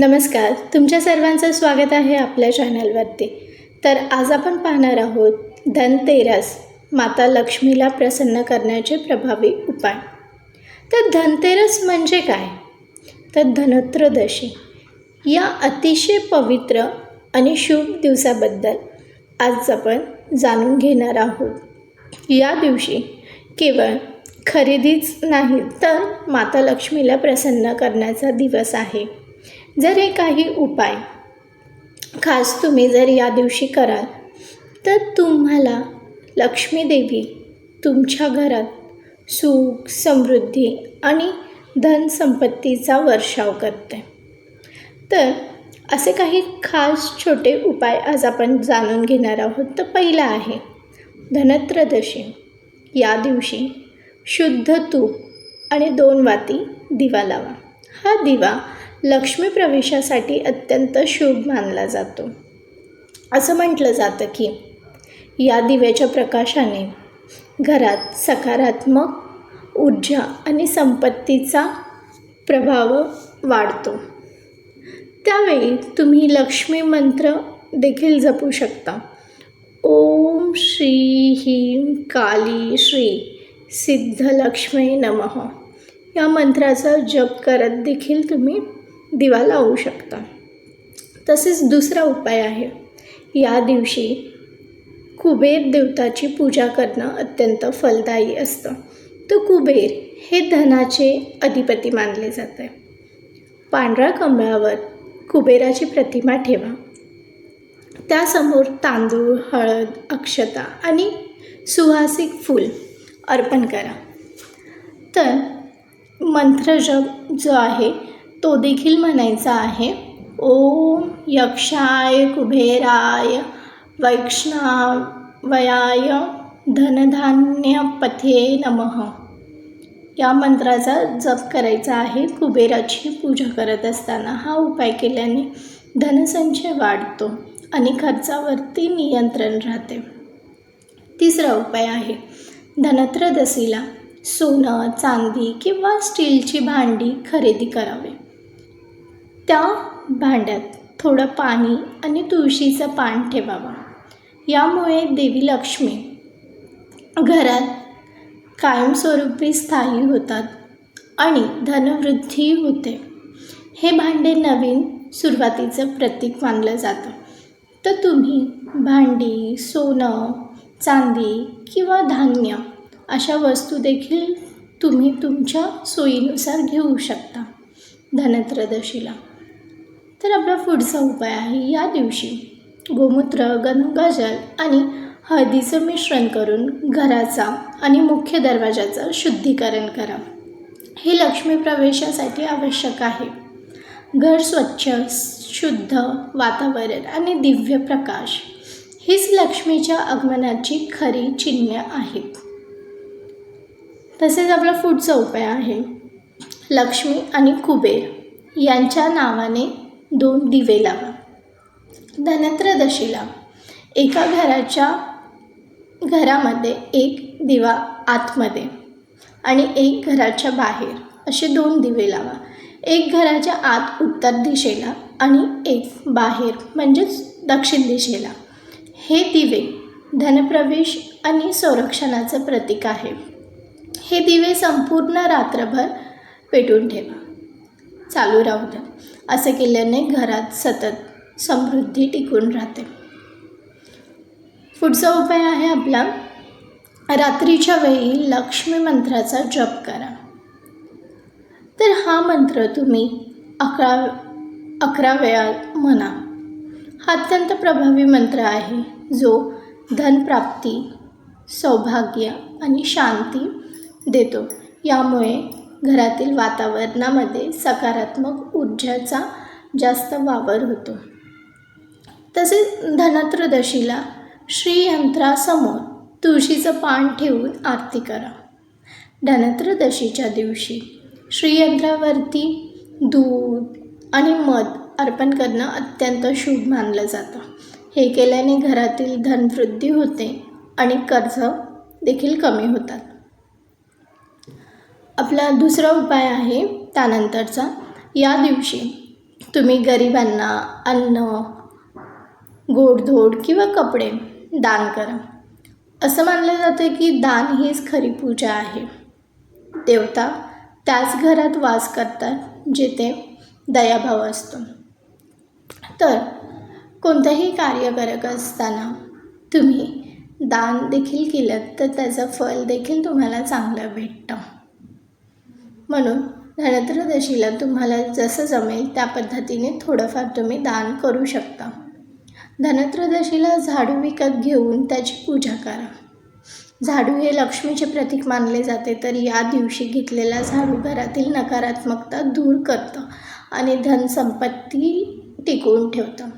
नमस्कार तुमच्या सर्वांचं स्वागत आहे आपल्या चॅनलवरती. तर आज आपण पाहणार आहोत धनतेरस माता लक्ष्मीला प्रसन्न करण्याचे प्रभावी उपाय. तर धनतेरस म्हणजे काय? तर धनत्रदशी या अतिशय पवित्र आणि शुभ दिवसाबद्दल आज आपण जाणून घेणार आहोत. या दिवशी केवळ खरेदीच नाही तर माता लक्ष्मीला प्रसन्न करण्याचा दिवस आहे. जर हे काही उपाय खास तुम्ही जर या दिवशी कराल तर तुम्हाला लक्ष्मीदेवी तुमच्या घरात सुख समृद्धी आणि धनसंपत्तीचा वर्षाव करते. तर असे काही खास छोटे उपाय आज आपण जाणून घेणार आहोत. तर पहिला आहे धनत्रदशी या दिवशी शुद्ध तूप आणि दोन वाती दिवा लावा. हा दिवा लक्ष्मी प्रवेशासाठी अत्यंत शुभ मानला जातो. असं म्हटलं जातं की या दिव्याच्या प्रकाशाने घरात सकारात्मक ऊर्जा आणि संपत्तीचा प्रभाव वाढतो. त्यावेळी तुम्ही लक्ष्मी मंत्र देखील जपू शकता. ओम श्री ह्रीम काली श्री सिद्धलक्ष्मी नमः. या मंत्राचा जप करत देखील तुम्ही दिवा लावू शकता. तसेच दुसरा उपाय आहे. या दिवशी कुबेर देवताची पूजा करणं अत्यंत फलदायी असतं. तर कुबेर हे धनाचे अधिपती मानले जाते. पांढऱ्या कमळावर कुबेराची प्रतिमा ठेवा. त्यासमोर तांदूळ हळद अक्षता आणि सुहासिक फूल अर्पण करा. तर मंत्रजप जो आहे तो देखील म्हणायचा आहे ओम यक्षाय कुबेराय वैष्णवयाय धनधान्यपथे नमः. या मंत्राचा जप करायचा आहे. कुबेराची पूजा करत असताना हा उपाय केल्याने धनसंचय वाढतो आणि खर्चावरती नियंत्रण राहते. तिसरा उपाय आहे धनत्रदशीला सोनं चांदी किंवा स्टीलची भांडी खरेदी करावे. त्या भांड्यात थोडं पाणी आणि तुळशीचं पान ठेवावं. यामुळे देवी लक्ष्मी घरात कायमस्वरूपी स्थायी होतात आणि धनवृद्धी होते. हे भांडे नवीन सुरुवातीचं प्रतीक मानलं जातं. तर तुम्ही भांडी सोनं चांदी किंवा धान्य अशा वस्तू देखील तुम्ही तुमच्या सोयीनुसार घेऊ शकता धनत्रयोदशीला. तर आपला पुढचा उपाय आहे या दिवशी गोमूत्र गंगाजल आणि हळदीचं मिश्रण करून घराचा आणि मुख्य दरवाजाचं शुद्धीकरण करा. हे लक्ष्मी प्रवेशासाठी आवश्यक आहे. घर स्वच्छ शुद्ध वातावरण आणि दिव्य प्रकाश हीच लक्ष्मीच्या आगमनाची खरी चिन्हे आहेत. तसेच आपला पुढचा उपाय आहे. लक्ष्मी आणि कुबेर यांच्या नावाने दोन दिवे लावा. धनत्रदशीला एका घराच्या घरामध्ये एक दिवा आतमध्ये आणि एक घराच्या बाहेर असे दोन दिवे लावा. एक घराच्या आत उत्तर दिशेला आणि एक बाहेर म्हणजेच दक्षिण दिशेला. हे दिवे धनप्रवेश आणि संरक्षणाचं प्रतीक आहे. हे दिवे संपूर्ण रात्रभर पेटून ठेवा. चालू राहू द्या. असं केल्याने घरात सतत समृद्धी टिकून राहते. पुढचा उपाय आहे आपला रात्रीच्या वेळी लक्ष्मी मंत्राचा जप करा. तर हा मंत्र तुम्ही अकरा अकरा वेळा म्हणा. हा अत्यंत प्रभावी मंत्र आहे जो धनप्राप्ती सौभाग्य आणि शांती देतो. यामुळे घरातील वातावरणामध्ये सकारात्मक ऊर्जाचा जास्त वावर होतो. तसेच धनत्रदशीला श्रीयंत्रासमोर तुळशीचं पान ठेवून आरती करा. धनत्रदशीच्या दिवशी श्रीयंत्रावरती दूध आणि मध अर्पण करणं अत्यंत शुभ मानलं जातं. हे केल्याने घरातील धनवृद्धी होते आणि कर्ज देखील कमी होतात. आपला दुसरा उपाय आहे त्यानंतरचा. या दिवशी तुम्ही गरिबांना अन्न गोडधोड किंवा कपडे दान करा. असं मानलं जातं की दान हीच खरी पूजा आहे. देवता त्याच घरात वास करतात जिथे दयाभाव असतो. तर कोणतंही कार्य करत असताना तुम्ही दान देखील केलं तर त्याचं फल देखील तुम्हाला चांगलं भेटतं. म्हणून धनत्रदशीला तुम्हाला जसं जमेल त्या पद्धतीने थोडंफार तुम्ही दान करू शकता. धनत्रदशीला झाडू विकत घेऊन त्याची पूजा करा. झाडू हे लक्ष्मीचे प्रतीक मानले जाते तर या दिवशी घेतलेला झाडू घरातील नकारात्मकता दूर करतं आणि धनसंपत्ती टिकवून ठेवतं.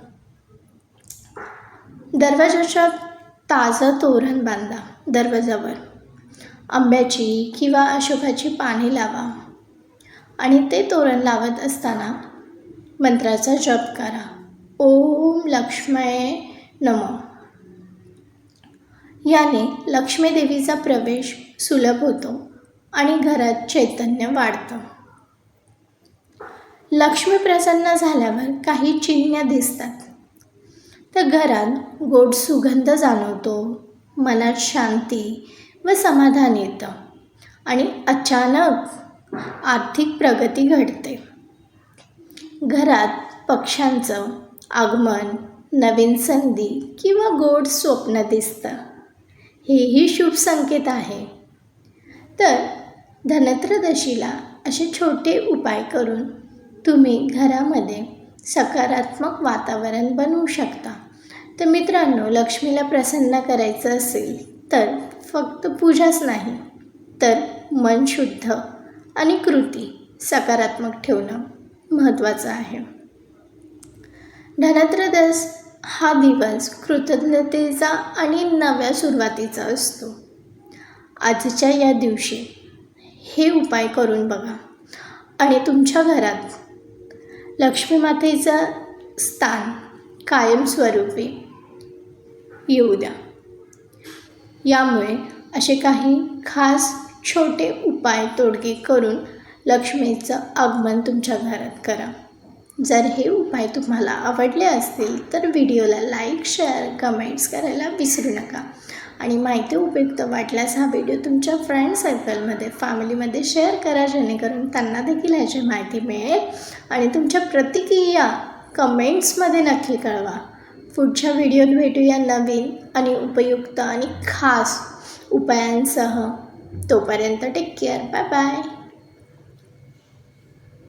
दरवाजाच्या ताजं तोरण बांधा दरवाजावर. आंब्याची किंवा अशोकाची पाने लावा आणि ते तोरण लावत असताना मंत्राचा जप करा. ओम लक्ष्मय नम. याने लक्ष्मी देवीचा प्रवेश सुलभ होतो आणि घरात चैतन्य वाढतं. लक्ष्मी प्रसन्न झाल्यावर काही चिन्ह दिसतात. तर घरात गोड सुगंध जाणवतो मनात शांती व समाधान येतं. आणि अचानक आर्थिक प्रगती घडते. घरात पक्ष्यांचं आगमन नवीन संधी किंवा गोड स्वप्न दिसतं. हेही शुभ संकेत आहे. तर धनत्रदशीला असे छोटे उपाय करून तुम्ही घरामध्ये सकारात्मक वातावरण बनवू शकता. तर मित्रांनो लक्ष्मीला प्रसन्न करायचं असेल तर फक्त पूजाच नाही तर मन शुद्ध आणि कृती सकारात्मक ठेवणं महत्त्वाचं आहे. धनत्रदस हा दिवस कृतज्ञतेचा आणि नव्या सुरुवातीचा असतो. आजच्या या दिवशी हे उपाय करून बघा. आणि तुमच्या घरात लक्ष्मी मातेचं स्थान कायमस्वरूपी येऊ द्या. यामुळे असे काही खास छोटे उपाय तोडगे करून लक्ष्मीचं आगमन तुमच्या घरात करा. जर हे उपाय तुम्हाला आवडले असतील तर व्हिडिओला लाईक शेअर कमेंट्स करायला विसरू नका. आणि माहिती उपयुक्त वाटल्यास हा व्हिडिओ तुमच्या फ्रेंड सर्कलमध्ये फॅमिलीमध्ये शेअर करा जेणेकरून त्यांना देखील ह्याची माहिती मिळेल. आणि तुमच्या प्रतिक्रिया कमेंट्समध्ये नक्की कळवा. पुढच्या व्हिडिओत भेटूया नवीन आणि उपयुक्त आणि खास उपायांसह. तोपर्यंत टेक केअर बाय बाय